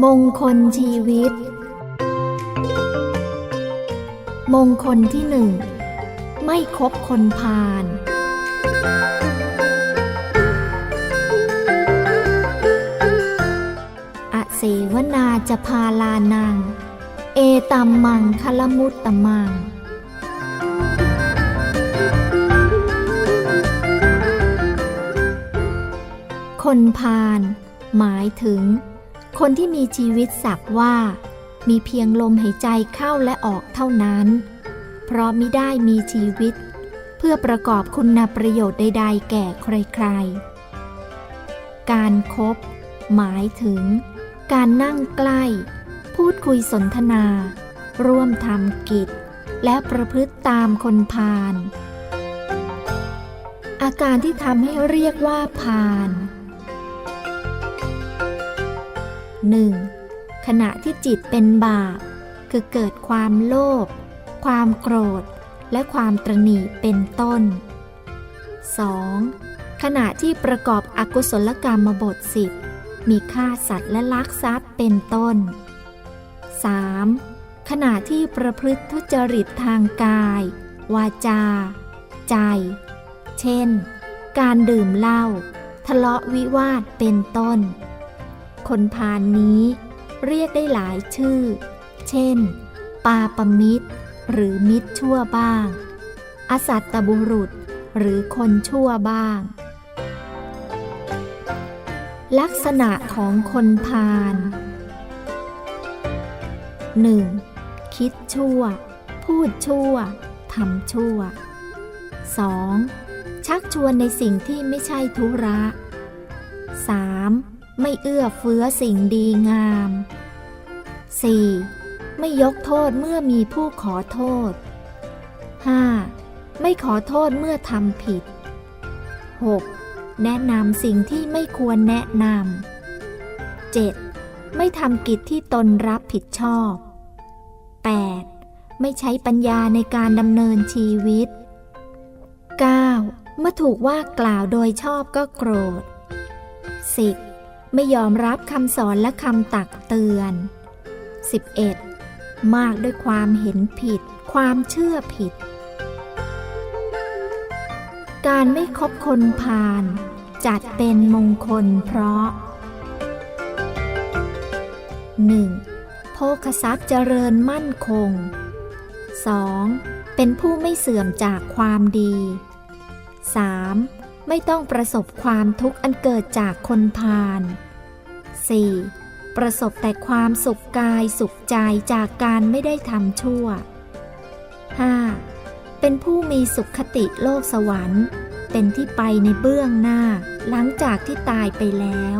มงคลชีวิต มงคลที่หนึ่ง ไม่คบคนพาลอเสวนาจะพาลานัง เอตัมมังคลมุตตมัง คนพาลหมายถึง คนที่มีชีวิตสักว่า มีเพียงลมหายใจเข้าและออกเท่านั้น เพราะมิได้มีชีวิต เพื่อประกอบคุณประโยชน์ใดๆ แก่ใครๆ การครบหมายถึง การนั่งใกล้ พูดคุยสนทนา ร่วมทำกิจ และประพฤติตามคนพาลอาการที่ทำให้เรียกว่าพาล 1. ขณะที่จิตเป็นบาป คือเกิดความโลภความโกรธ และความตรณีเป็นต้น 2. ขณะที่ประกอบอกุศลกรรมบทสิบมีฆ่าสัตว์และลักทรัพย์เป็นต้น 3. ขณะที่ประพฤติทุจริตทางกาย วาจา ใจ เช่น การดื่มเหล้าทะเลาะวิวาทเป็นต้น คนพานนี้ เรียกได้หลายชื่อ เช่น ปาปมิตร หรือมิตรชั่วบ้าง อสัตตบุรุษ หรือคนชั่วบ้าง ลักษณะของคนพาล 1. คิดชั่ว พูดชั่วทำชั่ว 2. ชักชวนในสิ่งที่ไม่ใช่ธุระ 3. ไม่เอื้อเฟื้อสิ่งดีงาม 4. ไม่ยกโทษเมื่อมีผู้ขอโทษ 5. ไม่ขอโทษเมื่อทำผิด 6. แนะนำสิ่งที่ไม่ควรแนะนำ 7. ไม่ทำกิจที่ตนรับผิดชอบ 8. ไม่ใช้ปัญญาในการดำเนินชีวิต 9. เมื่อถูกว่ากล่าวโดยชอบก็โกรธ 10. ไม่ยอมรับคำสอนและคำตักเตือน 11. มากด้วยความเห็นผิด ความเชื่อผิด การไม่คบคนพาลจัดเป็นมงคลเพราะ 1. โภคทรัพย์เจริญมั่นคง 2. เป็นผู้ไม่เสื่อมจากความดี 3. ไม่ต้องประสบความทุกข์อันเกิดจากคนพาล 4. ประสบแต่ความสุขกายสุขใจจากการไม่ได้ทำชั่ว 5. เป็นผู้มีสุขคติโลกสวรรค์ เป็นที่ไปในเบื้องหน้าหลังจากที่ตายไปแล้ว